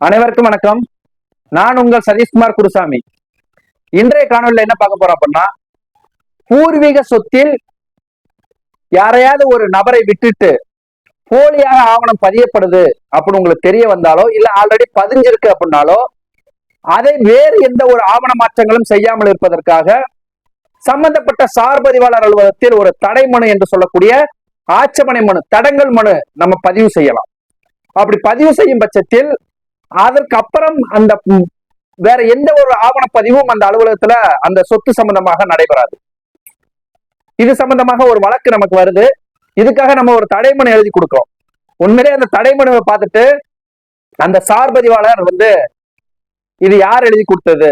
அனைவருக்கும் வணக்கம். நான் உங்கள் சதீஷ்குமார் குருசாமி. இன்றைய காணொலியில் என்ன பார்க்க போறோம் அப்படின்னா பூர்வீக சொத்தில் யாரையாவது ஒரு நபரை விட்டுட்டு போலியாக ஆவணம் பதியப்படுது அப்படின்னு உங்களுக்கு தெரிய வந்தாலோ இல்ல ஆல்ரெடி பதிஞ்சிருக்கு அப்படின்னாலோ அதை வேறு எந்த ஒரு ஆவண மாற்றங்களும் செய்யாமல் இருப்பதற்காக சம்பந்தப்பட்ட சார்பதிவாளர் அலுவலகத்தில் ஒரு தடை மனு என்று சொல்லக்கூடிய ஆட்சேபனை மனு தடங்கல் மனு நம்ம பதிவு செய்யலாம். அப்படி பதிவு செய்யும் பட்சத்தில் அதற்கு அப்புறம் அந்த வேற எந்த ஒரு ஆவணப்பதிவும் அந்த அலுவலகத்துல அந்த சொத்து சம்பந்தமாக நடைபெறாது. இது சம்பந்தமாக ஒரு வழக்கு நமக்கு வருது. இதுக்காக நம்ம ஒரு தடைமனு எழுதி கொடுக்கிறோம். உண்மையிலே அந்த தடைமனுவை பார்த்துட்டு அந்த சார்பதிவாளர் வந்து இது யார் எழுதி கொடுத்தது?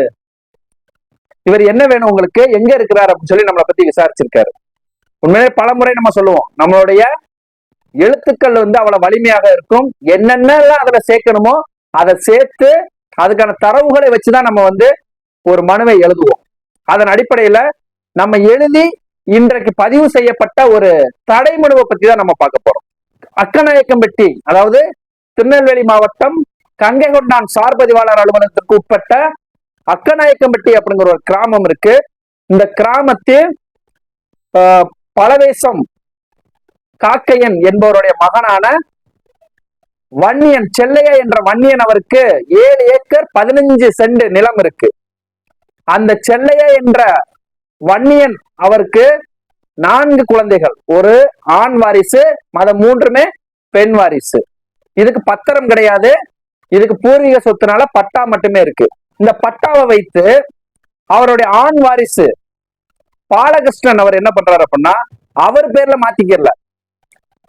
இவர் என்ன வேணும் உங்களுக்கு? எங்க இருக்கிறார் அப்படின்னு சொல்லி நம்மளை பத்தி விசாரிச்சிருக்காரு. உண்மையிலே பல முறை நம்ம சொல்லுவோம். நம்மளுடைய எழுத்துக்கள் வந்து அவ்வளவு வலிமையாக இருக்கும். என்னென்னலாம் அதுல சேர்க்கணுமோ அதை சேர்த்து அதுக்கான தரவுகளை வச்சுதான் நம்ம வந்து ஒரு மனுவை எழுதுவோம். அதன் அடிப்படையில நம்ம எழுதி இன்றைக்கு பதிவு செய்யப்பட்ட ஒரு தடை மனுவை பத்தி தான் நம்ம பார்க்க போறோம். அக்கநாயக்கம்பட்டி அதாவது திருநெல்வேலி மாவட்டம் கங்கை கொண்டான் சார்பதிவாளர் அலுவலகத்திற்கு உட்பட்ட அக்கநாயக்கம்பட்டி அப்படிங்கிற ஒரு கிராமம் இருக்கு. இந்த கிராமத்தில் பலவேசம் காக்கையன் என்பவருடைய மகனான வன்னியன் செல்லையா என்ற வன்னியன் அவருக்கு ஏழு ஏக்கர் பதினஞ்சு சென்ட் நிலம் இருக்கு. அந்த செல்லையா என்ற வன்னியன் அவருக்கு நான்கு குழந்தைகள். ஒரு ஆண் வாரிசு மத மூன்றுமே பெண் வாரிசு. இதுக்கு பத்திரம் கிடையாது. இதுக்கு பூர்வீக சொத்துனால பட்டா மட்டுமே இருக்கு. இந்த பட்டாவை வைத்து அவருடைய ஆண் வாரிசு பாலகிருஷ்ணன் அவர் என்ன பண்றாரு அப்படின்னா அவர் பேர்ல மாத்திக்கல.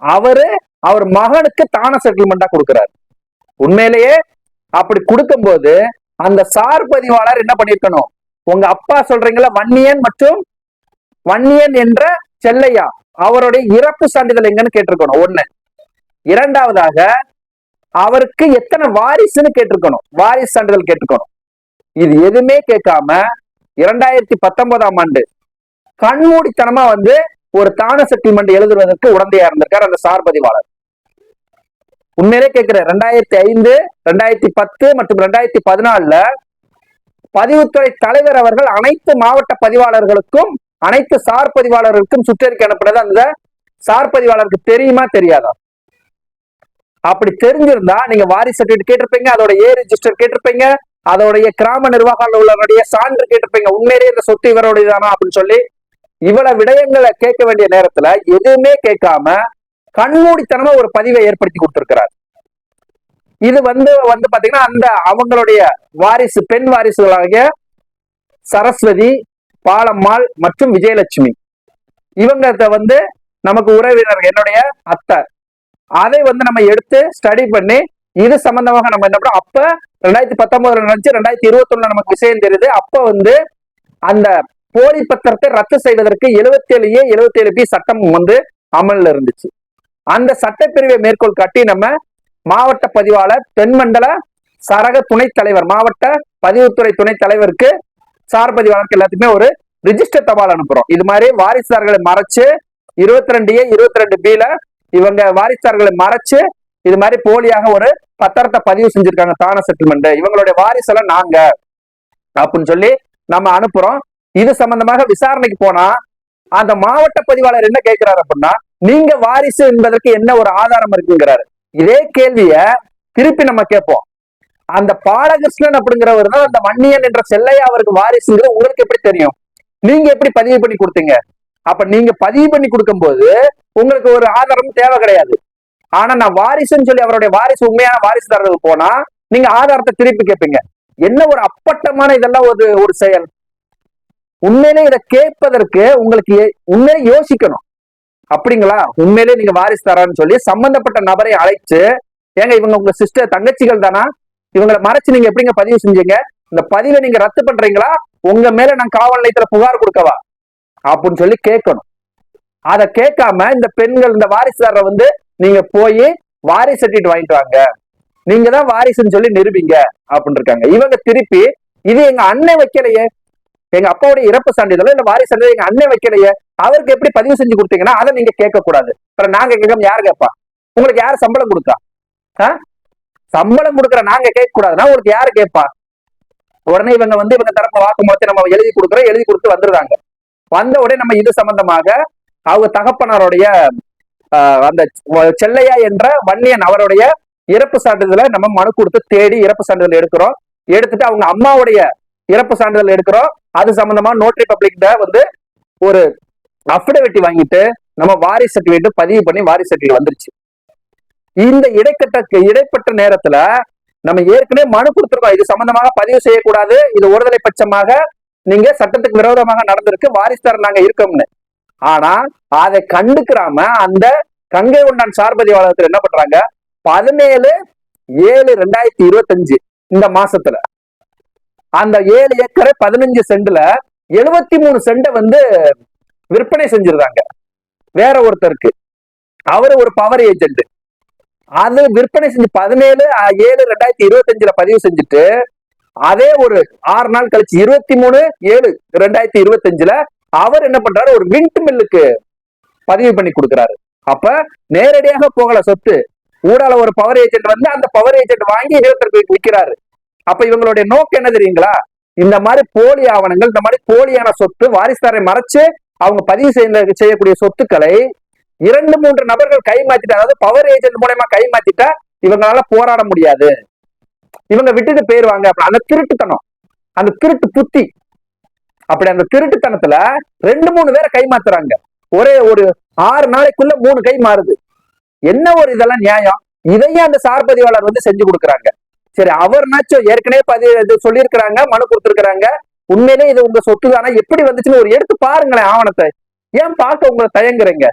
அவரு அவர் மகனுக்கு தான செட்டில்மெண்டா கொடுக்கிறார். உண்மையிலேயே அப்படி கொடுக்கும்போது அந்த சார் பதிவாளர் என்ன பண்ணிருக்கணும் உங்க அப்பா சொல்றீங்களா வன்னியன் மற்றும் வன்னியன் என்ற செல்லையா? அவருடைய இறப்பு சான்றிதழ் எங்கன்னு கேட்டிருக்கணும். ஒண்ணு. இரண்டாவதாக அவருக்கு எத்தனை வாரிசுன்னு கேட்டிருக்கணும். வாரிசு சான்றிதழ் கேட்டிருக்கணும். இது எதுவுமே கேட்காம இரண்டாயிரத்தி பத்தொன்பதாம் ஆண்டு கண்மூடித்தனமா வந்து ஒரு தான செட்டில்மெண்ட் எழுதுவதற்கு உடந்தையா இருந்திருக்கார் அந்த சார் பதிவாளர். உண்மையிலே கேட்கிறேன். ரெண்டாயிரத்தி ஐந்து ரெண்டாயிரத்தி பத்து மற்றும் ரெண்டாயிரத்தி பதினாலுல பதிவுத்துறை தலைவர் அவர்கள் அனைத்து மாவட்ட பதிவாளர்களுக்கும் அனைத்து சார் பதிவாளர்களுக்கும் சுற்றறிக்கை அனுப்புனது அந்த சார் பதிவாளருக்கு தெரியுமா தெரியாதா? அப்படி தெரிஞ்சிருந்தா நீங்க வாரிசு சர்டிபிகேட் கேட்டிருப்பீங்க அதோட ஏ ரிஜிஸ்டர் கேட்டிருப்பீங்க அதோடைய கிராம நிர்வாகம் உள்ளவருடைய சான்று கேட்டிருப்பீங்க. உண்மையிலேயே இந்த சொத்து இவருடையதானா அப்படின்னு சொல்லி இவ்வளவு விடயங்களை கேட்க வேண்டிய நேரத்துல எதுவுமே கேட்காம கண்மூடித்தனமா ஒரு பதிவை ஏற்படுத்தி கொடுத்திருக்கிறார். இது வந்து வந்து பாத்தீங்கன்னா அந்த அவங்களுடைய வாரிசு பெண் வாரிசுகளாகிய சரஸ்வதி பாலம்மாள் மற்றும் விஜயலட்சுமி. இவங்க வந்து நமக்கு உறவினர் என்னுடைய அத்தை. அதை வந்து நம்ம எடுத்து ஸ்டடி பண்ணி இது சம்பந்தமாக நம்ம என்ன பண்ணோம் அப்ப ரெண்டாயிரத்தி பத்தொன்பதுல நினைச்சு ரெண்டாயிரத்தி இருபத்தி நமக்கு விஷயம் தெரியுது. அப்ப வந்து அந்த போலி பத்திரத்தை ரத்து செய்வதற்கு எழுபத்தி ஏழு ஏ எழுபத்தி ஏழு பி சட்டம் வந்து அமல்ல இருந்துச்சு. அந்த சட்டப்பிரிவை மேற்கோள் காட்டி நம்ம மாவட்ட பதிவாளர் தென்மண்டல சரக துணைத் தலைவர் மாவட்ட பதிவுத்துறை துணைத் தலைவருக்கு சார் பதிவாளருக்கு எல்லாத்துக்குமே ஒரு ரிஜிஸ்டர் தபால் அனுப்புறோம். இது மாதிரி வாரிசார்களை மறைச்சு இருபத்தி ரெண்டு ஏ இருபத்தி ரெண்டு பில இவங்க வாரிசார்களை மறைச்சு இது மாதிரி போலியாக ஒரு பத்திரத்தை பதிவு செஞ்சிருக்காங்க தான செட்டில்மெண்ட் இவங்களுடைய வாரிசெல்லாம் நாங்க அப்படின்னு சொல்லி நம்ம அனுப்புறோம். இது சம்பந்தமாக விசாரணைக்கு போனா அந்த மாவட்ட பதிவாளர் என்ன கேட்கிறாரு அப்படின்னா நீங்க வாரிசு என்பதற்கு என்ன ஒரு ஆதாரம் இருக்குங்கிறாரு. இதே கேள்விய திருப்பி நம்ம கேட்போம். அந்த பாலகிருஷ்ணன் அப்படிங்கிறவர் தான் அந்த மன்னியன் என்ற செல்லையா அவருக்கு வாரிசுங்கிறது உங்களுக்கு எப்படி தெரியும்? நீங்க எப்படி பதிவு பண்ணி கொடுத்தீங்க? அப்ப நீங்க பதிவு பண்ணி கொடுக்கும்போது உங்களுக்கு ஒரு ஆதாரம் தேவை கிடையாது. ஆனா நான் வாரிசுன்னு சொல்லி அவருடைய வாரிசு உண்மையான வாரிசுதாரர்கள் போனா நீங்க ஆதாரத்தை திருப்பி கேட்பீங்க. என்ன ஒரு அப்பட்டமான இதெல்லாம் ஒரு ஒரு செயல்? உண்மையிலே இதை கேட்பதற்கு உங்களுக்கு உண்மையிலே யோசிக்கணும். அப்படிங்களா? உண்மையிலே நீங்க வாரிசு தரான்னு சொல்லி சம்பந்தப்பட்ட நபரை அழைச்சு ஏங்க இவங்க உங்க சிஸ்டர் தங்கச்சிகள் தானா? இவங்களை மறைச்சு நீங்க எப்படிங்க பதிவு செஞ்சீங்க? இந்த பதிவை நீங்க ரத்து பண்றீங்களா? உங்க மேல நான் காவல் நிலையத்துல புகார் கொடுக்கவா? அப்படின்னு சொல்லி கேட்கணும். அதை கேட்காம இந்த பெண்கள் இந்த வாரிசுதாரரை வந்து நீங்க போய் வாரிசு சர்டிஃபிகேட் வாங்கிட்டு வாங்க. நீங்க தான் வாரிசுன்னு சொல்லி நிரூபிங்க அப்படின்னு இருக்காங்க இவங்க திருப்பி இது எங்க அண்ணன் வைக்கலையே எங்க அப்பாவுடைய இறப்பு சான்றிதழோ இல்ல வாரிசு சான்றிதழ் எங்க அண்ணன் வைக்கலையே அவருக்கு எப்படி பதிவு செஞ்சு கொடுத்தீங்கன்னா அதை நீங்க கேட்க கூடாது அப்புறம் நாங்க கேட்காம யார் கேட்பா? உங்களுக்கு யார் சம்பளம் கொடுக்கா சம்பளம் கொடுக்குற நாங்க கேட்க கூடாதுன்னா உங்களுக்கு யாரு கேட்பா? உடனே இவங்க வந்து இவங்க தரப்பு வாக்குமூலத்தை நம்ம எழுதி கொடுக்குறோம் எழுதி கொடுத்து வந்துருந்தாங்க வந்த உடனே நம்ம இது சம்பந்தமாக அவங்க தகப்பனாருடைய ஆஹ், அந்த செல்லையா என்ற வன்னியன் அவருடைய இறப்பு சான்றிதழை நம்ம மனு கொடுத்து தேடி இறப்பு சான்றிதழ் எடுக்கிறோம். எடுத்துட்டு அவங்க அம்மாவுடைய இறப்பு சான்றிதழ் எடுக்கிறோம். அது சம்பந்தமா நோட்டரி பப்ளிக்ட வந்து ஒரு அஃபிடவிட்டி வாங்கிட்டு நம்ம வாரிசு சர்டிஃபிகேட் பதிவு பண்ணி வாரிசு சர்டிஃபிகேட் வந்துருச்சு. இந்த இடைக்கட்ட இடைப்பட்ட நேரத்துல நம்ம ஏற்கனவே மனு கொடுத்துருக்கோம். இது சம்பந்தமாக பதிவு செய்யக்கூடாது. இது ஒருதலை பட்சமாக நீங்க சட்டத்துக்கு விரோதமாக நடந்திருக்கு. வாரிசுதாரர் நாங்க இருக்கோம்னு. ஆனா அதை கண்டுக்கிறாம அந்த கங்கை கொண்டான் சார்பதி வளாகத்துல என்ன பண்றாங்க? பதினேழு ஏழு ரெண்டாயிரத்தி இருபத்தஞ்சு இந்த மாசத்துல அந்த ஏழு ஏக்கரை பதினஞ்சு சென்ட்ல எழுபத்தி மூணு சென்ட வந்து விற்பனை செஞ்சிருந்தாங்க வேற ஒருத்தருக்கு. அவரு ஒரு பவர் ஏஜென்ட் அது விற்பனை செஞ்சு பதினேழு ஏழு ரெண்டாயிரத்தி இருபத்தஞ்சுல பதிவு செஞ்சுட்டு அதே ஒரு ஆறு நாள் கழிச்சு இருபத்தி மூணு ஏழு ரெண்டாயிரத்தி இருபத்தஞ்சுல அவர் என்ன பண்றாரு? ஒரு விண்ட் மில்லுக்கு பதிவு பண்ணி கொடுக்குறாரு. அப்ப நேரடியாக போகல சொத்து. ஊடால ஒரு பவர் ஏஜென்ட் வந்து அந்த பவர் ஏஜென்ட் வாங்கி இன்னொருத்தருக்கு விற்கிறாரு அப்ப இவங்களுடைய நோக்கம் என்ன தெரியுங்களா? இந்த மாதிரி போலி ஆவணங்கள் இந்த மாதிரி போலியான சொத்து வாரிசாரை மறைச்சு அவங்க பதிவு செய்த செய்யக்கூடிய சொத்துக்களை இரண்டு மூன்று நபர்கள் கை மாத்திட்டா அதாவது பவர் ஏஜென்ட் மூலயமா கை மாத்திட்டா இவங்களால போராட முடியாது. இவங்க விட்டுட்டு போயிருவாங்க அப்படி அந்த திருட்டுத்தனம். அந்த திருட்டு புத்தி. அப்படி அந்த திருட்டுத்தனத்துல ரெண்டு மூணு பேரை கை மாத்துறாங்க ஒரே ஒரு ஆறு நாளைக்குள்ள மூணு கை மாறுது. என்ன ஒரு இதெல்லாம் நியாயம்? இதையும் அந்த சார் பதிவாளர் வந்து செஞ்சு கொடுக்குறாங்க. சரி அவர்னாச்சும் ஏற்கனவே பதி இது சொல்லியிருக்கிறாங்க மனு கொடுத்துருக்காங்க உண்மையிலே இது உங்க சொத்து தானே? எப்படி வந்துச்சுன்னு ஒரு எடுத்து பாருங்களேன் ஆவணத்தை. ஏன் பார்க்க உங்களை தயங்குறீங்க?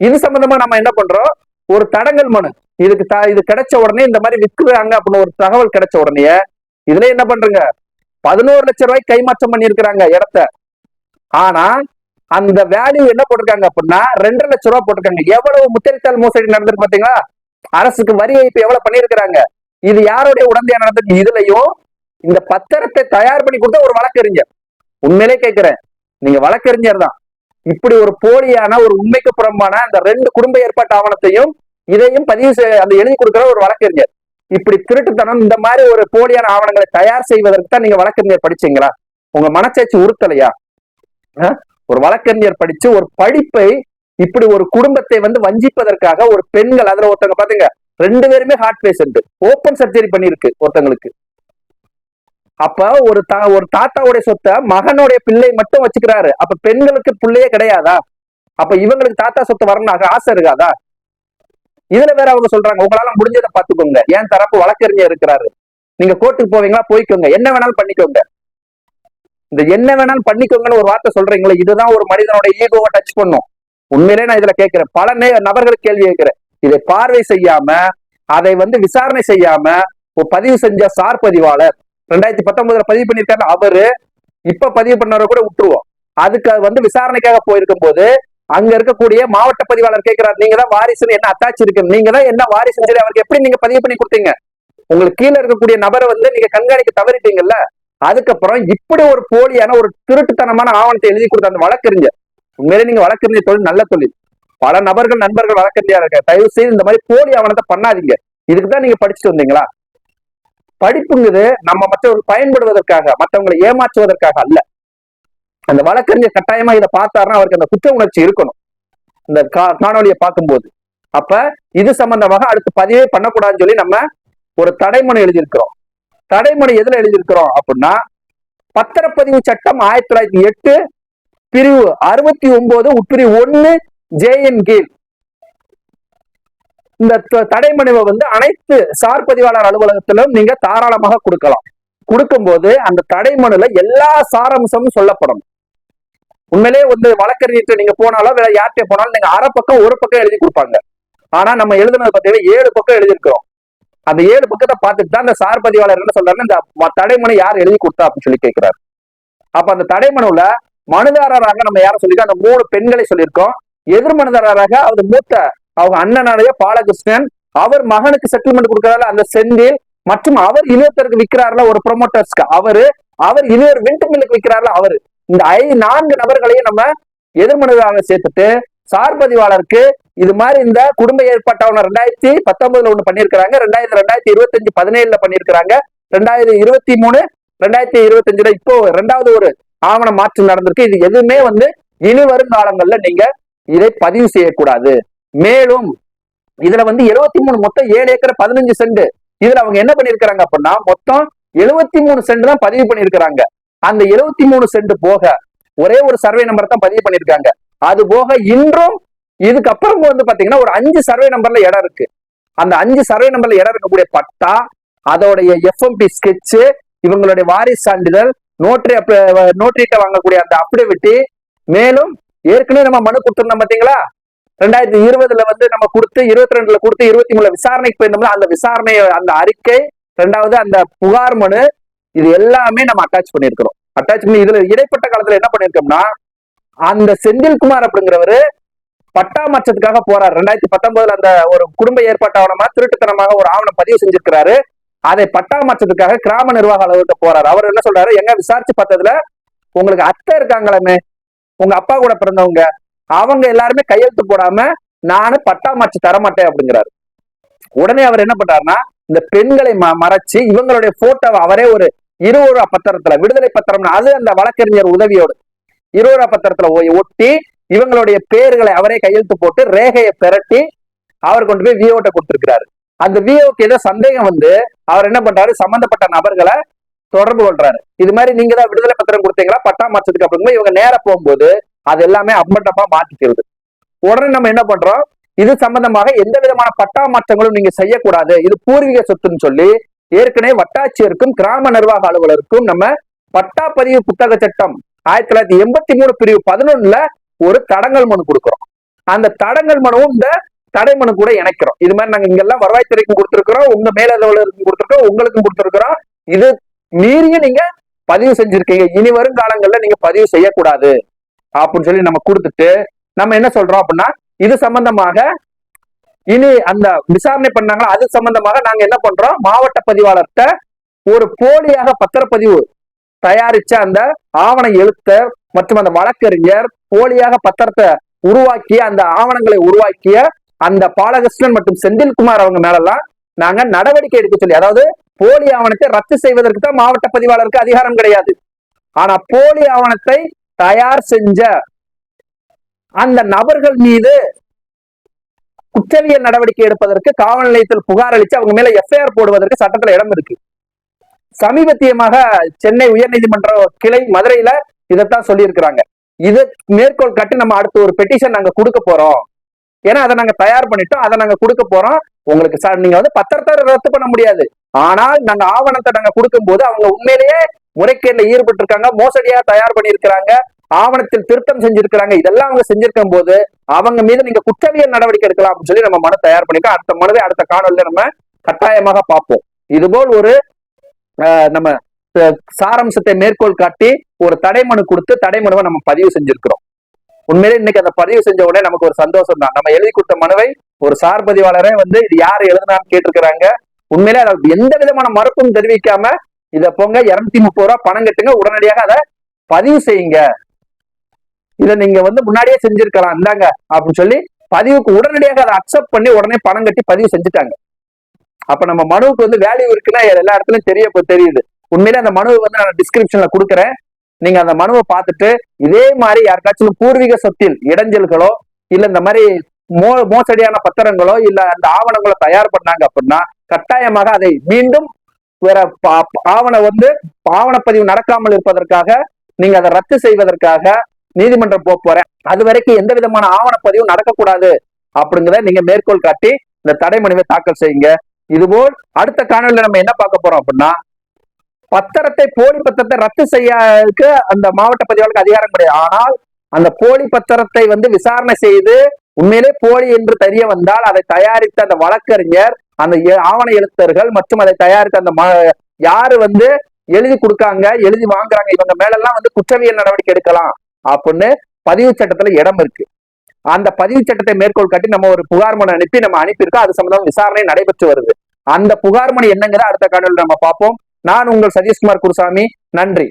இது சம்பந்தமா நம்ம என்ன பண்றோம்? ஒரு தடங்கல் மனு. இதுக்கு த இது கிடைச்ச உடனே இந்த மாதிரி விற்கிறாங்க அப்படின்னு ஒரு தகவல் கிடைச்ச உடனே இதுல என்ன பண்றீங்க? பதினோரு லட்சம் ரூபாய்க்கு கைமாற்றம் பண்ணியிருக்கிறாங்க இடத்த. ஆனா அந்த வேல்யூ என்ன போட்டிருக்காங்க அப்படின்னா ரெண்டரை லட்சம் ரூபாய் போட்டிருக்காங்க. எவ்வளவு முத்திரைத்தாள் மோசடி நடந்திருக்கு பாத்தீங்களா? அரசுக்கு வரி ஏய்ப்பு எவ்வளவு பண்ணியிருக்கிறாங்க? இது யாருடைய உடந்தையா நடந்திருக்கு இதுலயும் இந்த பத்திரத்தை தயார் பண்ணி கொடுத்த ஒரு வழக்கறிஞர். உண்மையிலே கேட்கிறேன். நீங்க வழக்கறிஞர் தான். இப்படி ஒரு போலியான ஒரு உண்மைக்கு புறம்பான அந்த ரெண்டு குடும்ப ஏற்பாட்டு ஆவணத்தையும் இதையும் பதிவு செய் அந்த எழுதி கொடுக்கிற ஒரு வழக்கறிஞர். இப்படி திருட்டுத்தனம் இந்த மாதிரி ஒரு போலியான ஆவணங்களை தயார் செய்வதற்கு தான் நீங்க வழக்கறிஞர் படிச்சீங்களா? உங்க மனசாட்சி உறுத்தலையா? ஒரு வழக்கறிஞர் படிச்சு ஒரு படிப்பை இப்படி ஒரு குடும்பத்தை வந்து வஞ்சிப்பதற்காக ஒரு பெண்கள் அதுல ஒருத்தவங்க பாத்தீங்க ரெண்டு பேருமே ஹார்ட் பேஷண்ட் ஓப்பன் சர்ஜரி பண்ணிருக்கு ஒருத்தங்களுக்கு. அப்ப ஒரு தா ஒரு தாத்தாவுடைய சொத்தை மகனுடைய பிள்ளை மட்டும் வச்சுக்கிறாரு. அப்ப பெண்களுக்கு பிள்ளையே கிடையாதா? அப்ப இவங்களுக்கு தாத்தா சொத்து வரணும் ஆசை இருக்காதா? இதுல வேற அவங்க சொல்றாங்க உங்களால முடிஞ்சதை பாத்துக்கோங்க ஏன் தரப்பு வழக்கறிஞர் இருக்கிறாரு? நீங்க கோர்ட்டுக்கு போவீங்களா? போய்க்கோங்க. என்ன வேணாலும் பண்ணிக்கோங்க. இந்த என்ன வேணாலும் பண்ணிக்கோங்கன்னு ஒரு வார்த்தை சொல்றீங்களே இதுதான் ஒரு மனிதனோட ஈகோவை டச் பண்ணும். உண்மையிலே நான் இதுல கேட்கிறேன். பல நபர்களுக்கு கேள்வி கேட்கிறேன். இதை பார்வை செய்யாம அதை வந்து விசாரணை செய்யாம பதிவு செஞ்ச சார் பதிவாளர் ரெண்டாயிரத்தி பத்தொன்பதுல பதிவு பண்ணிருக்காரு அவரு இப்ப பதிவு பண்ணவரை கூட விட்டுருவோம். அதுக்கு அது வந்து விசாரணைக்காக போயிருக்கும் போது அங்க இருக்கக்கூடிய மாவட்ட பதிவாளர் கேட்கிறார் நீங்க தான் வாரிசுன்னு என்ன அட்டாச் இருக்கு? நீங்க தான் என்ன வாரிசுன்னு சொல்லி அவருக்கு எப்படி நீங்க பதிவு பண்ணி கொடுத்தீங்க? உங்களுக்கு கீழே இருக்கக்கூடிய நபரை வந்து நீங்க கண்காணிக்க தவறிட்டீங்கல்ல அதுக்கப்புறம் இப்படி ஒரு போலியான ஒரு திருட்டுத்தனமான ஆவணத்தை எழுதி கொடுத்த அந்த வழக்கறிஞர் உண்மையிலே நீங்க வழக்கறிஞர் தொழில் நல்ல தொழில். பல நபர்கள் நண்பர்கள் வழக்கறிஞரா இருக்க தயவு செய்து இந்த மாதிரி போலி ஆவணத்தை பண்ணாதீங்க. இதுக்கு தான் நீங்க படிச்சுட்டு வந்தீங்களா? படிப்புங்கிறது நம்ம மற்றவர்கள் பயன்படுவதற்காக மற்றவங்களை ஏமாற்றுவதற்காக அல்ல. அந்த வழக்கறிஞர் கட்டாயமா இதை பார்த்தாருன்னா அவருக்கு அந்த குற்ற உணர்ச்சி இருக்கணும். இந்த கா- காணொளியை பார்க்கும்போது. அப்ப இது சம்பந்தமாக அடுத்து பதிவே பண்ணக்கூடாதுன்னு சொல்லி நம்ம ஒரு தடைமனு எழுதியிருக்கிறோம். தடைமனு எதுல எழுதியிருக்கிறோம் அப்படின்னா பத்திரப்பதிவு சட்டம் ஆயிரத்தி தொள்ளாயிரத்தி எட்டு பிரிவு அறுபத்தி ஒன்பது உட்பிரிவு ஒன்னு ஜேஎன் கீழ் இந்த தடைமனுவை வந்து அனைத்து சார் பதிவாளர் அலுவலகத்திலும் நீங்க தாராளமாக கொடுக்கலாம். கொடுக்கும்போது அந்த தடைமனுல எல்லா சாரம்சமும் சொல்லப்படும். உண்மையிலேயே வந்து வழக்கறிஞர்கிட்ட நீங்க போனாலும் வேற யார்கிட்ட போனாலும் நீங்க அரை பக்கம் ஒரு பக்கம் எழுதி கொடுப்பாங்க. ஆனா நம்ம எழுதுனது பார்த்தீங்கன்னா ஏழு பக்கம் எழுதியிருக்கிறோம். அந்த ஏழு பக்கத்தை பார்த்துட்டு தான் அந்த சார் பதிவாளர் என்ன சொல்றாருன்னா இந்த தடைமனை தடைமனு யார் எழுதி கொடுத்தா அப்படின்னு சொல்லி கேட்கிறாரு அப்ப அந்த தடைமனுல மனுதாரராக நம்ம யாரை சொல்லிருக்கோம் அந்த மூணு பெண்களை சொல்லியிருக்கோம். எதிர்மனதாரராக அவர் மூத்த அவங்க அண்ணனுடைய பாலகிருஷ்ணன் அவர் மகனுக்கு செட்டில்மெண்ட் கொடுக்கறாரு அந்த செந்தில் மற்றும் அவர் இன்னொருத்தருக்கு விற்கிறாருல ஒரு ப்ரொமோட்டர்ஸ்க்கு அவரு அவர் இன்னொரு விண்ட் மில்லுக்கு விற்கிறாருல அவரு. இந்த ஐ நான்கு நபர்களையும் நம்ம எதிர்மனதாக சேர்த்துட்டு சார்பதிவாளருக்கு இது மாதிரி இந்த குடும்ப ஏற்பாட்டாளர் ரெண்டாயிரத்தி பத்தொன்பதுல ஒண்ணு பண்ணியிருக்கிறாங்க ரெண்டாயிரத்தி ரெண்டாயிரத்தி இருபத்தஞ்சு பதினேழுல பண்ணியிருக்கிறாங்க ரெண்டாயிரத்தி இருபத்தி மூணு ரெண்டாயிரத்தி இருபத்தஞ்சுல இப்போ ரெண்டாவது ஒரு ஆவண மாற்றம் நடந்திருக்கு. இது எதுவுமே வந்து இனி வரும் காலங்கள்ல நீங்க இதை பதிவு செய்யக்கூடாது. மேலும் இதுல வந்து எழுபத்தி மூணு மொத்தம் ஏழு ஏக்கர் பதினஞ்சு சென்ட். இதுல அவங்க என்ன பண்ணிருக்கிறாங்க அப்படின்னா மொத்தம் எழுபத்தி மூணு சென்ட் தான் பதிவு பண்ணிருக்கிறாங்க அந்த எழுபத்தி மூணு சென்ட் போக ஒரே ஒரு சர்வே நம்பர் தான் பதிவு பண்ணிருக்காங்க அது போக இன்றும் இதுக்கப்புறம் வந்து பாத்தீங்கன்னா ஒரு அஞ்சு சர்வே நம்பர்ல இடம் இருக்கு. அந்த அஞ்சு சர்வே நம்பர்ல இடம் இருக்கக்கூடிய பட்டா அதோடைய எஃப்எம்பி ஸ்கெட்சு இவங்களுடைய வாரிசு சான்றிதழ் நோட்டரி நோட்டரிட்ட வாங்கக்கூடிய அந்த அப்டிவிட்டி மேலும் ஏற்கனவே நம்ம மனு கொடுத்துருந்தோம் பாத்தீங்களா ரெண்டாயிரத்தி இருபதுல வந்து நம்ம கொடுத்து இருபத்தி ரெண்டுல கொடுத்து இருபத்தி மூணுல விசாரணைக்கு போயிருந்தோம்ல அந்த விசாரணை அந்த அறிக்கை ரெண்டாவது அந்த புகார் மனு இது எல்லாமே நம்ம அட்டாச் பண்ணிருக்கிறோம் அட்டாச் பண்ணி இதுல இடைப்பட்ட காலத்துல என்ன பண்ணிருக்கோம்னா அந்த செந்தில்குமார் அப்படிங்கிறவரு பட்டா மாற்றத்துக்காக போறாரு. ரெண்டாயிரத்தி பத்தொன்பதுல அந்த ஒரு குடும்ப ஏற்பாட்டு ஆவணமா திருட்டுத்தனமாக ஒரு ஆவணம் பதிவு செஞ்சிருக்கிறாரு. அதை பட்டா மாற்றத்துக்காக கிராம நிர்வாக அலுவலகத்தை போறாரு. அவர் என்ன சொல்றாரு? எங்க விசாரிச்சு பார்த்ததுல உங்களுக்கு அத்தை இருக்காங்களே உங்க அப்பா கூட பிறந்தவங்க அவங்க எல்லாருமே கையெழுத்து போடாம நானு பட்டா மாற்றி தரமாட்டேன் அப்படிங்கிறாரு. உடனே அவர் என்ன பண்றாருன்னா இந்த பெண்களை ம- மறைச்சு இவங்களுடைய போட்டோவை அவரே ஒரு இருபது ரூபா பத்திரத்துல விடுதலை பத்திரம்னு அது அந்த வழக்கறிஞர் உதவியோடு இருபது ரூபா பத்திரத்துல ஒட்டி இவங்களுடைய பேர்களை அவரே கையெழுத்து போட்டு ரேகையை பெரட்டி அவர் கொண்டு போய் விஓட்ட கொடுத்திருக்கிறாரு. அந்த விஓக்கு ஏதோ சந்தேகம் வந்து அவர் என்ன பண்றாரு சம்பந்தப்பட்ட நபர்களை தொடர்பு கொள்றாரு. இது மாதிரி நீங்க தான் விடுதலை பத்திரம் கொடுத்தீங்களா? பட்டா மாற்றத்துக்கு அப்புறமா இவங்க நேர போகும்போது அது எல்லாமே அப்பட்டப்பா மாத்திக்கிறது உடனே நம்ம என்ன பண்றோம்? இது சம்பந்தமாக எந்த விதமான பட்டா மாற்றங்களும் நீங்க செய்யக்கூடாது. இது பூர்வீக சொத்துன்னு சொல்லி ஏற்கனவே வட்டாட்சியருக்கும் கிராம நிர்வாக அலுவலருக்கும் நம்ம பட்டா பதிவு புத்தக சட்டம் ஆயிரத்தி தொள்ளாயிரத்தி எண்பத்தி மூணு பிரிவு பதினொன்னுல ஒரு தடங்கல் மனு கொடுக்குறோம். அந்த தடங்கல் மனுவும் இந்த தடை மனு கூட இணைக்கிறோம். இது மாதிரி நாங்க இங்கெல்லாம் வருவாய்த்துறைக்கும் கொடுத்துருக்கிறோம் உங்க மேலதிகாரிகளுக்கும் கொடுத்துருக்கோம் உங்களுக்கும் கொடுத்திருக்கிறோம். இது மீறியும் நீங்க பதிவு செஞ்சிருக்கீங்க. இனி வரும் காலங்கள்ல நீங்க பதிவு செய்யக்கூடாது. அப்படின்னு சொல்லி நம்ம கொடுத்துட்டு நம்ம என்ன சொல்றோம் அப்படின்னா இது சம்பந்தமாக இனி அந்த விசாரணை பண்ணாங்களோ அது சம்பந்தமாக நாங்க என்ன பண்றோம்? மாவட்ட பதிவாளர்கிட்ட ஒரு போலியாக பத்திரப்பதிவு தயாரிச்ச அந்த ஆவண எழுத்தர் மற்றும் அந்த வழக்கறிஞர் போலியாக பத்திரத்தை உருவாக்கிய அந்த ஆவணங்களை உருவாக்கிய அந்த பாலகிருஷ்ணன் மற்றும் செந்தில்குமார் அவங்க மேலெல்லாம் நாங்க நடவடிக்கை எடுக்க சொல்லி அதாவது போலி ஆவணத்தை ரத்து செய்வதற்கு தான் மாவட்ட பதிவாளருக்கு அதிகாரம் கிடையாது. ஆனா போலி ஆவணத்தை தயார் செஞ்ச அந்த நபர்கள் மீது குற்றவியல் நடவடிக்கை எடுப்பதற்கு காவல் நிலையத்தில் புகார் அளித்து அவங்க மேல எஃப்ஐஆர் போடுவதற்கு சட்டத்துல இடம் இருக்கு. சமீபத்தியமாக சென்னை உயர்நீதிமன்ற கிளை மதுரையில இதைத்தான் சொல்லியிருக்கிறாங்க. இது மேற்கோள் காட்டி நம்ம அடுத்து ஒரு பெட்டிஷன் நாங்க கொடுக்க போறோம். ஏன்னா அதை நாங்க தயார் பண்ணிட்டோம். அதை நாங்க கொடுக்க போறோம். உங்களுக்கு சார் நீங்க வந்து பத்திரத்தை ரத்து பண்ண முடியாது. ஆனால் நாங்க ஆவணத்தை நாங்க கொடுக்கும்போது அவங்க உண்மையிலேயே முறைகேடுல ஈடுபட்டு இருக்காங்க மோசடியா தயார் பண்ணியிருக்கிறாங்க ஆவணத்தில் திருத்தம் செஞ்சிருக்கிறாங்க இதெல்லாம் அவங்க செஞ்சிருக்கும் போது அவங்க மீது நீங்க குற்றவியல் நடவடிக்கை எடுக்கலாம் அப்படின்னு சொல்லி நம்ம மனு தயார் பண்ணிருக்கோம் அடுத்த மனுவை அடுத்த காணொலியில நம்ம கட்டாயமாக பார்ப்போம். இதுபோல் ஒரு நம்ம சாரம்சத்தை மேற்கோள் காட்டி ஒரு தடை மனு கொடுத்து தடை மனுவை நம்ம பதிவு செஞ்சிருக்கிறோம். உண்மையிலே இன்னைக்கு அந்த பதிவு செஞ்ச உடனே நமக்கு ஒரு சந்தோஷம் தான் நம்ம எழுதி கொடுத்த மனுவை ஒரு சார் பதிவாளரே வந்து இது யார் எழுதுனான்னு கேட்டிருக்கிறாங்க. உண்மையிலே அதை எந்த விதமான மறுப்பும் தெரிவிக்காம இத போங்க இருநூத்தி முப்பது ரூபா பணம் கட்டுங்க உடனடியாக அதை பதிவு செய்யுங்க. இதை நீங்க வந்து முன்னாடியே செஞ்சிருக்கலாம் இந்தாங்க அப்படின்னு சொல்லி பதிவுக்கு உடனடியாக அதை அக்செப்ட் பண்ணி உடனே பணம் கட்டி பதிவு செஞ்சுட்டாங்க. அப்ப நம்ம மனுவுக்கு வந்து வேல்யூ இருக்குன்னா எல்லா இடத்துலயும் தெரிய தெரியுது. உண்மையிலே அந்த மனுவை வந்து நான் டிஸ்கிரிப்ஷன்ல கொடுக்குறேன். நீங்க அந்த மனுவை பார்த்துட்டு இதே மாதிரி யாருக்காச்சும் பூர்வீக சொத்தில் இடைஞ்சல்களோ இல்ல இந்த மாதிரி மோ மோசடியான பத்திரங்களோ இல்ல அந்த ஆவணங்களோ தயார் பண்ணாங்க அப்படின்னா கட்டாயமாக அதை மீண்டும் வேற பா- ஆவண வந்து ஆவணப்பதிவு நடக்காமல் இருப்பதற்காக நீங்க அதை ரத்து செய்வதற்காக நீதிமன்றம் போக போறேன். அது வரைக்கும் எந்த விதமான ஆவணப்பதிவும் நடக்கக்கூடாது அப்படிங்கிறத நீங்க மேற்கோள் காட்டி இந்த தடை மனுவை தாக்கல் செய்யுங்க. இதுபோல் அடுத்த காணொலியில் நம்ம என்ன பார்க்க போறோம் அப்படின்னா பத்திரத்தை போலி பத்திரத்தை ரத்து செய்யறதுக்கு அந்த மாவட்ட பதிவாளருக்கு அதிகாரம் கிடையாது. ஆனால் அந்த போலி பத்திரத்தை வந்து விசாரணை செய்து உண்மையிலே போலி என்று தெரிய வந்தால் அதை தயாரித்த அந்த வழக்கறிஞர் அந்த ஆவண எழுத்தர்கள் மற்றும் அதை தயாரித்த அந்த யாரு வந்து எழுதி கொடுக்காங்க எழுதி வாங்குறாங்க இவங்க மேலெல்லாம் வந்து குற்றவியல் நடவடிக்கை எடுக்கலாம் அப்படின்னு பதிவு சட்டத்துல இடம் இருக்கு. அந்த பதிவு சட்டத்தை மேற்கோள் காட்டி நம்ம ஒரு புகார் மனு அனுப்பி நம்ம அனுப்பியிருக்கோம். அது சம்பந்தம் விசாரணை நடைபெற்று வருது. அந்த புகார் மனு என்னங்கிறத அடுத்த காணொலி நம்ம பார்ப்போம். நான் உங்கள் சதீஷ்குமார் குருசாமி. நன்றி.